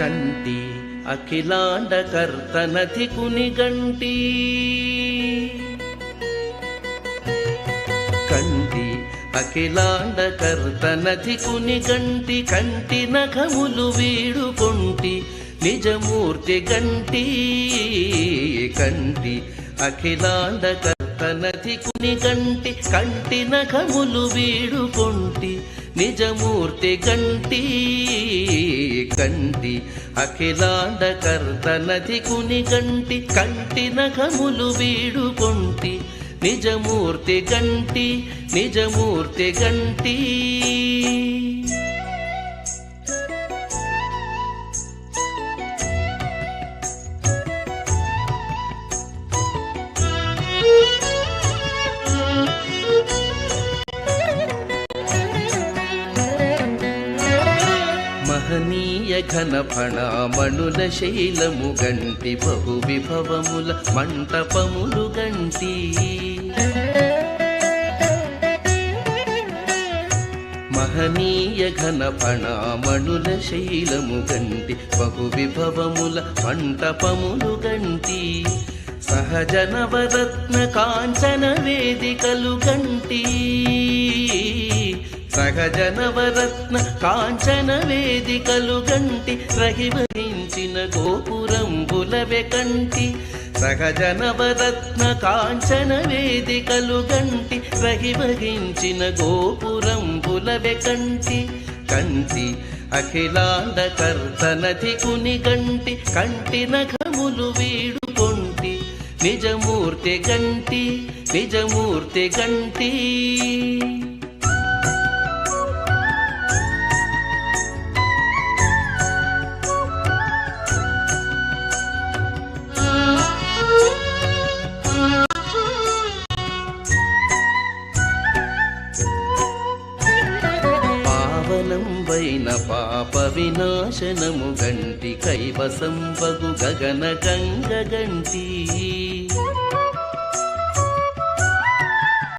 కంటి అఖిలాండ అఖిలాండకర్తనతి కునిగంటి. కంటి అఖిలాండ అఖిలాండకర్తనతి కునిగంటి కంటి నఖములు వీడుకొంటి నిజమూర్తి గంటి. కంటి అఖిలాండ అఖిలాండకర్తనతి కునిగంటి కంటి నఖములు వీడుకొంటి నిజమూర్తి గంటి కంటి అఖిలాండకర్తనతి కునిగంటి కంటి నఖములు వీడుకొంటి నిజమూర్తి గంటి నిజమూర్తి గంటి మహనీయ ఘన ఫణామణుల శైలము గంటి బహు విభవముల మంటపములు గంటి. మహనీయ ఘన ఫణామణుల శైలము గంటి బహు విభవముల మంటపములు గంటి. సహజనవరత్న కాంచన వేదికలు గంటీ. సహజ నవరత్న కాంచన వేదికలు గంటి రహివహించిన గోపురంబులవె కంటి సహజ నవరత్న కాంచన వేదికలు గంటి రహివహించిన గోపురంబులవె కంటి కంటి అఖిలాండ కర్తనతి కుని గంటి కంటి నఖములు వీడుకొంటి నిజమూర్తి గంటి నిజమూర్తి గంటి. నంబైన పాప వినాశనము గంటి కైవసం బగు గగన గంగ గంటీ.